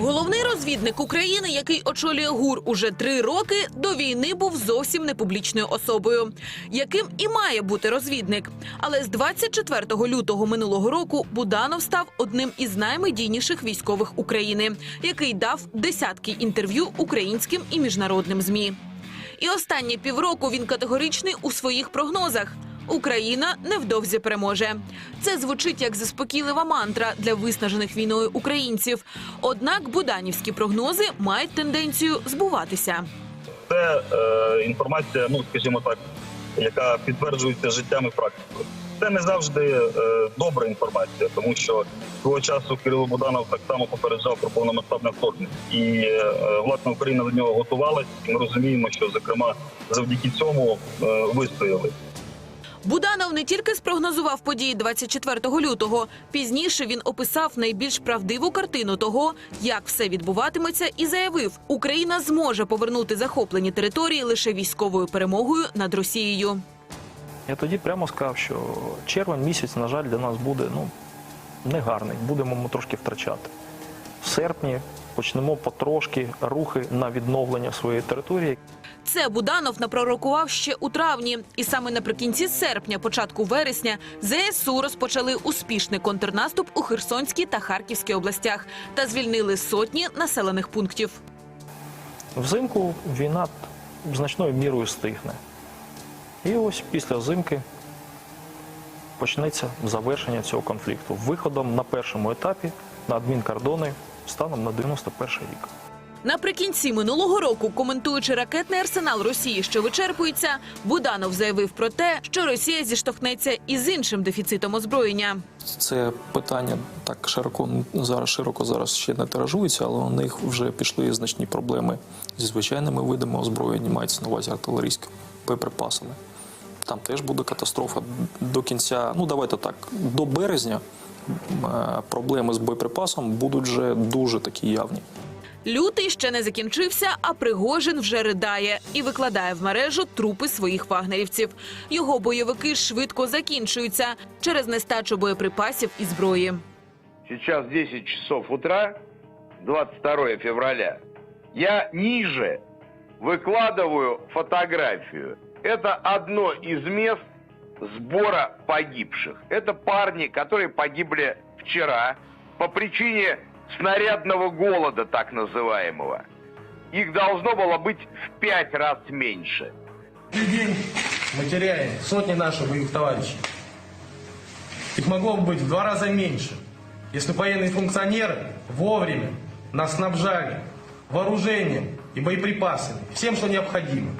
Головний розвідник України, який очолює ГУР уже три роки, до війни був зовсім не публічною особою, яким і має бути розвідник. Але з 24 лютого минулого року Буданов став одним із наймедійніших військових України, який дав десятки інтерв'ю українським і міжнародним змі. І останні півроку він категоричний у своїх прогнозах. Україна невдовзі переможе. Це звучить як заспокійлива мантра для виснажених війною українців. Однак буданівські прогнози мають тенденцію збуватися. це е, інформація, ну скажімо так, яка підтверджується життям і практикою. Це не завжди е, добра інформація, тому що свого часу Кирило Буданов так само попереджав про повномасштабне вторгнення, і е, власне Україна до нього готувалась. І ми розуміємо, що зокрема завдяки цьому е, вистояли. Буданов не тільки спрогнозував події 24 лютого. Пізніше він описав найбільш правдиву картину того, як все відбуватиметься, і заявив, Україна зможе повернути захоплені території лише військовою перемогою над Росією. Я тоді прямо сказав, що червень місяць, на жаль, для нас буде ну, негарний. Будемо ми трошки втрачати. В серпні почнемо потрошки рухи на відновлення своєї території. Це Буданов напророкував ще у травні, і саме наприкінці серпня, початку вересня, ЗСУ розпочали успішний контрнаступ у Херсонській та Харківській областях та звільнили сотні населених пунктів. Взимку війна значною мірою стихне. І ось після зимки почнеться завершення цього конфлікту виходом на першому етапі на адмінкордони станом на 91 рік. Наприкінці минулого року, коментуючи ракетний арсенал Росії, що вичерпується, Буданов заявив про те, що Росія зіштовхнеться із іншим дефіцитом озброєння. Це питання так широко зараз широко зараз ще не тиражується, але у них вже пішли значні проблеми зі звичайними видами озброєння, мається на увазі артилерійськими боєприпасами. Там теж буде катастрофа до кінця. Ну давайте так, до березня проблеми з боєприпасом будуть вже дуже такі явні. Лютий ще не закінчився, а Пригожин вже ридає і викладає в мережу трупи своїх вагнерівців. Його бойовики швидко закінчуються через нестачу боєприпасів і зброї. Сейчас 10 часов утра, 22 февраля. Я ниже выкладываю фотографию. Это одно из мест сбора погибших. Это парни, которые погибли вчера по причине снарядного голода, так называемого. Их должно было быть в пять раз меньше. День мы теряем сотни наших боевых товарищей. Их могло бы быть в два раза меньше, если военные функционеры вовремя нас снабжали вооружением и боеприпасами, всем, что необходимо.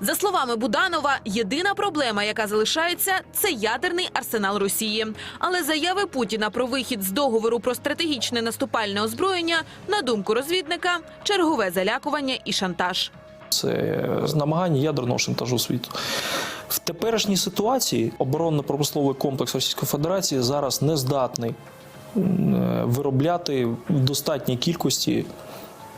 За словами Буданова, єдина проблема, яка залишається, це ядерний арсенал Росії. Але заяви Путіна про вихід з договору про стратегічне наступальне озброєння, на думку розвідника, чергове залякування і шантаж. Це намагання ядерного шантажу світу. В теперішній ситуації оборонно-промисловий комплекс Російської Федерації зараз не здатний е, виробляти в достатній кількості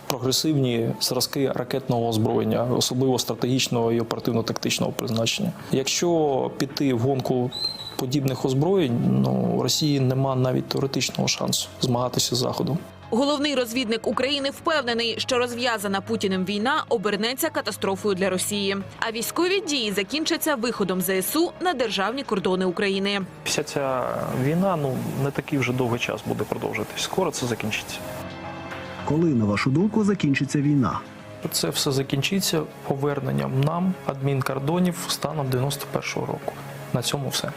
прогресивні зразки ракетного озброєння, особливо стратегічного і оперативно-тактичного призначення. Якщо піти в гонку подібних озброєнь, ну Росії нема навіть теоретичного шансу змагатися з Заходом. Головний розвідник України впевнений, що розв'язана Путіним війна обернеться катастрофою для Росії. А військові дії закінчаться виходом ЗСУ на державні кордони України. Вся ця війна ну не такий вже довгий час буде продовжуватись. Скоро це закінчиться. Коли, на вашу думку, закінчиться війна? Це все закінчиться поверненням нам адмінкордонів станом 91-го року. На цьому все.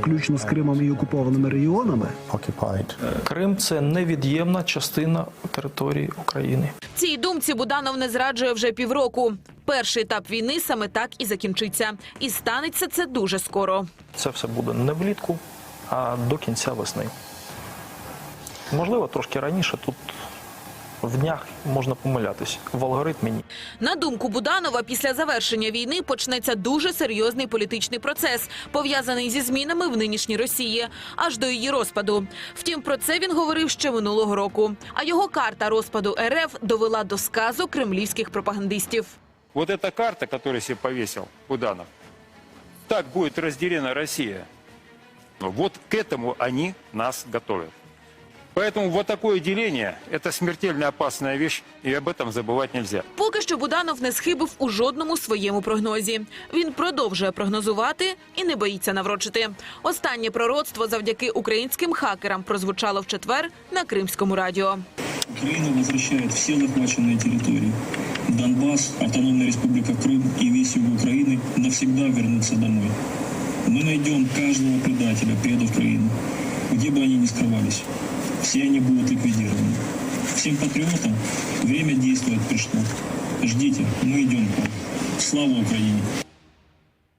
Включно з Кримом і окупованими регіонами? Крим це невід'ємна частина території України. Цій думці Буданов не зраджує вже півроку. Перший етап війни саме так і закінчиться. І станеться це дуже скоро. Це все буде не влітку, а до кінця весни. Можливо, трошки раніше тут в днях можна помилятись. В алгоритмі ні. На думку Буданова, після завершення війни почнеться дуже серйозний політичний процес, пов'язаний зі змінами в нинішній Росії, аж до її розпаду. Втім, про це він говорив ще минулого року. А його карта розпаду РФ довела до сказу кремлівських пропагандистів. Вот эта карта, которую себе повесил Буданов, так будет разделена Россия. Вот к этому они нас готовят. Поэтому вот такое деление – это смертельно опасная вещь, и об этом забывать нельзя. Поки що Буданов не схибив у жодному своєму прогнозі. Він продовжує прогнозувати і не боїться наврочити. Останнє пророцтво завдяки українським хакерам прозвучало в четвер на Кримському радіо. Украина возвращает все захваченные территории. Донбасс, Автономная Республика Крым и весь юг Украины навсегда вернутся домой. Мы найдем каждого предателя, предов Украины, где бы они ни скрывались. Все они будут ликвидированы. Всем патриотам время действовать пришло. Ждите, мы идем к вам. Слава Украине!